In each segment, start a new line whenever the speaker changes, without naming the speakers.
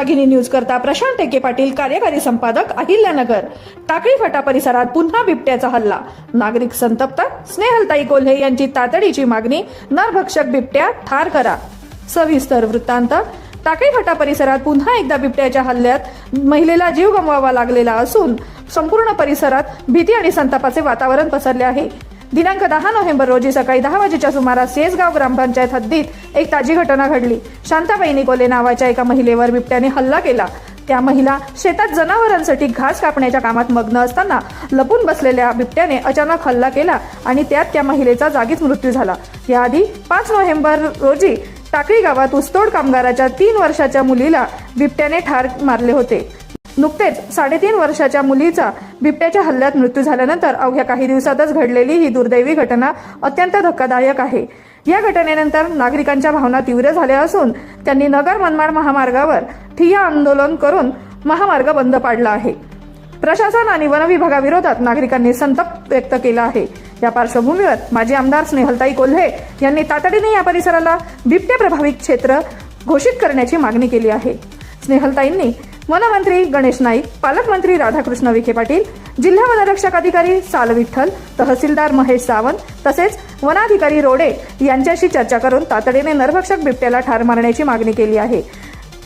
Ranragini news करता प्रशांत टेके पाटील कार्यकारी संपादक अहिल्यानगर. टाकळी फाटा परिसरात पुन्हा बिबट्याचा हल्ला. नागरिक संतप्त स्नेहलताई कोल्हे यांची तातडीची मागणी नरभक्षक बिबट्या ठार करा. सविस्तर वृत्तांत. टाकळी फाटा परिसरात पुन्हा एकदा बिबट्याच्या हल्ल्यात महिलेला जीव गमवावा लागलेला असून संपूर्ण परिसरात भीती आणि संतापाचे वातावरण पसरले आहे. दिनांक दहा नोव्हेंबर रोजी सकाळी दहा वाजेच्या सुमारास सेसगाव ग्रामपंचायत हद्दीत एक ताजी घटना घडली. शांताबाई निकोले नावाच्या एका महिलेवर बिबट्याने हल्ला केला. त्या महिला शेतात जनावरांसाठी घास कापण्याच्या कामात मग्न असताना लपून बसलेल्या बिबट्याने अचानक हल्ला केला आणि त्यात त्या महिलेचा जागीच मृत्यू झाला. याआधी पाच नोव्हेंबर रोजी टाकळी गावात ऊसतोड कामगाराच्या तीन वर्षाच्या मुलीला बिबट्याने ठार मारले होते. नुकतेच साडेतीन वर्षाच्या मुलीचा बिबट्याच्या हल्ल्यात मृत्यू झाल्यानंतर अवघ्या काही दिवसातच घडलेली ही दुर्दैवी घटना अत्यंत धक्कादायक आहे. या घटनेनंतर नागरिकांच्या भावना तीव्र झाल्या असून त्यांनी नगर मनमाड महामार्गावर ठिय्या आंदोलन करून महामार्ग बंद पाडला आहे. प्रशासन आणि वन विभागाविरोधात नागरिकांनी संताप व्यक्त केला आहे. या पार्श्वभूमीवर माजी आमदार स्नेहलताई कोल्हे यांनी तातडीने या परिसराला बिबट्या प्रभावित क्षेत्र घोषित करण्याची मागणी केली आहे. स्नेहलताईंनी वनमंत्री गणेश नाईक पालकमंत्री राधाकृष्ण विखे पाटील जिल्हा वनरक्षक अधिकारी साल विठ्ठल तहसीलदार महेश सावंत तसेच वनाधिकारी रोडे यांच्याशी चर्चा करून तातडीने नरभक्षक बिबट्याला ठार मारण्याची मागणी केली आहे.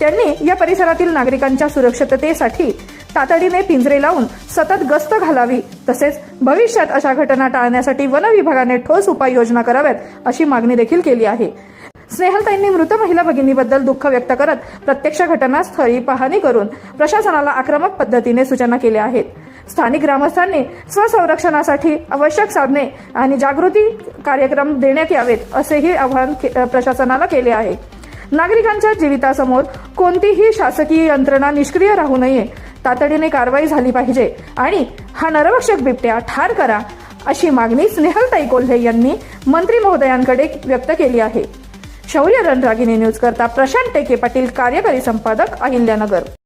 त्यांनी या परिसरातील नागरिकांच्या सुरक्षिततेसाठी तातडीने पिंजरे लावून सतत गस्त घालावी तसेच भविष्यात अशा घटना टाळण्यासाठी वन विभागाने ठोस उपाययोजना कराव्यात अशी मागणी देखील केली आहे. स्नेहलताईंनी मृत महिला भगिनीबद्दल दुःख व्यक्त करत प्रत्यक्ष घटनास्थळी पाहणी करून प्रशासनाला आक्रमक पद्धतीने सूचना केल्या आहेत. स्थानिक ग्रामस्थांनी स्वसंरक्षणासाठी आवश्यक साधने आणि जागृती कार्यक्रम देण्यात यावेत असेही आवाहन के- प्रशासनाला केले आहे. नागरिकांच्या जीवितासमोर कोणतीही शासकीय यंत्रणा निष्क्रिय राहू नये तातडीने कारवाई झाली पाहिजे आणि हा नरभक्षक बिबट्या ठार करा अशी मागणी स्नेहलताई कोल्हे यांनी मंत्री महोदयांकडे व्यक्त केली आहे. शौर्य रणरागिनी न्यूज करता प्रशांत टेके पाटील कार्यकारी संपादक अहिल्यानगर.